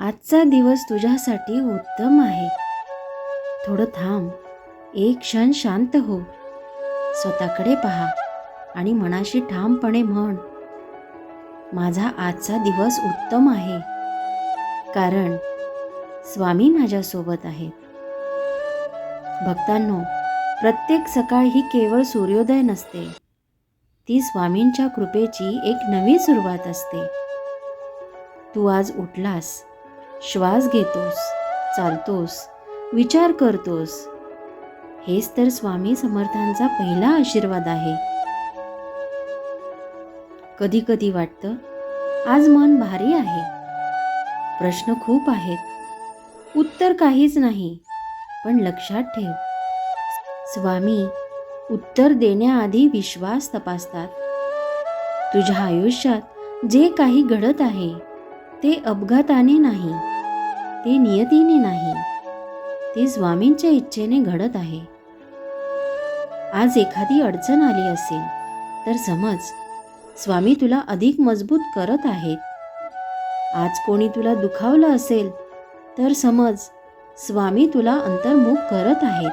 आजचा दिवस तुझ्यासाठी उत्तम आहे. थोडं थांब. एक क्षण शांत हो. स्वतःकडे पहा आणि मनाशी ठामपणे म्हण. माझा आजचा दिवस उत्तम आहे. कारण स्वामी माझ्यासोबत आहेत. भक्तांनो प्रत्येक सकाळ ही केवळ सूर्योदय नसते. ती स्वामींच्या कृपेची एक नवी सुरुवात असते. तू आज उठलास. श्वास घेतोस चालतोस विचार करतोस. हेच तर स्वामी समर्थांचा पहिला आशीर्वाद आहे. कधी कधी वाटतं आज मन भारी आहे. प्रश्न खूप आहेत. उत्तर काहीच नाही पण लक्षात ठेव. स्वामी उत्तर देण्याआधी विश्वास तपासतात. तुझ्या आयुष्यात जे काही घडत आहे ते अपघाताने नाही ते नियतीने नाही ते स्वामींच्या इच्छेने घडत आहे. आज एखादी अडचण आली असेल तर समज स्वामी तुला अधिक मजबूत करत आहेत. आज कोणी तुला दुखावलं असेल तर समज स्वामी तुला अंतर्मुख करत आहेत.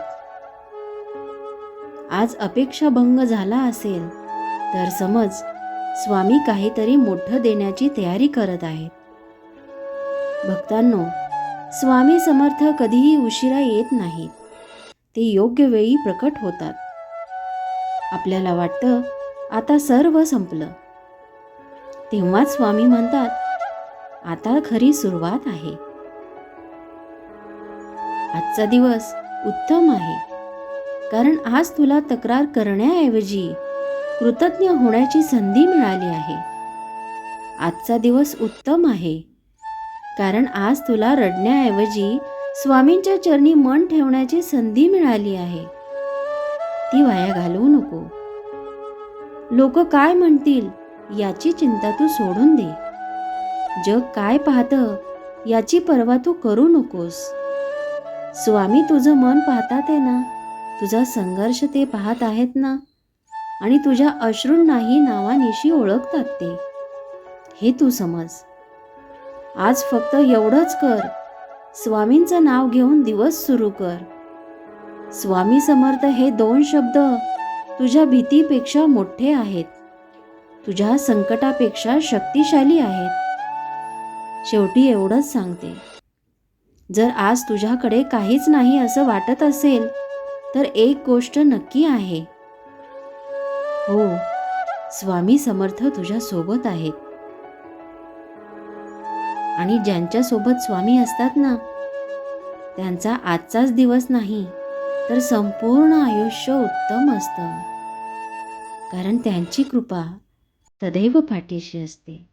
आज अपेक्षा भंग झाला असेल तर समज स्वामी काहीतरी मोठं देण्याची तयारी करत आहेत. भक्तांनो स्वामी समर्थ कधीही उशिरा येत नाहीत. ते योग्य वेळी प्रकट होतात. आपल्याला वाटतं आता सर्व संपलं. तेव्हाच स्वामी म्हणतात आता खरी सुरुवात आहे. आजचा दिवस उत्तम आहे. कारण आज तुला तक्रार करण्याऐवजी कृतज्ञ होण्याची संधी मिळाली आहे. आजचा दिवस उत्तम आहे. कारण आज तुला रडण्याऐवजी स्वामींच्या चरणी मन ठेवण्याची संधी मिळाली आहे. ती वाया घालवू नको. लोक काय म्हणतील याची चिंता तू सोडून दे. जग काय पाहतं याची पर्वा तू करू नकोस. स्वामी तुझं मन पाहतात आहे ना? तुझा संघर्ष ते पाहत आहेत ना? आणि तुझ्या अश्रूंनाही नावानिशी ओळखतात ते. हे तू समज. आज फक्त एवढंच कर. स्वामींचं नाव घेऊन दिवस सुरू कर. स्वामी समर्थ हे दोन शब्द तुझ्या भीतीपेक्षा मोठे आहेत. तुझ्या संकटापेक्षा शक्तिशाली आहेत. शेवटी एवढंच सांगते. जर आज तुझ्याकडे काहीच नाही असं वाटत असेल तर एक गोष्ट नक्की आहे. हो स्वामी समर्थ तुझ्या सोबत आहेत. आणि ज्यांच्या सोबत स्वामी असतात ना त्यांचा आजचाच दिवस नाही तर संपूर्ण आयुष्य उत्तम असतं. कारण त्यांची कृपा सदैव पाठीशी असते.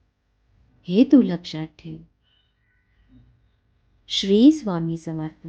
हे तू लक्षात ठेव. श्री स्वामी समर्थ.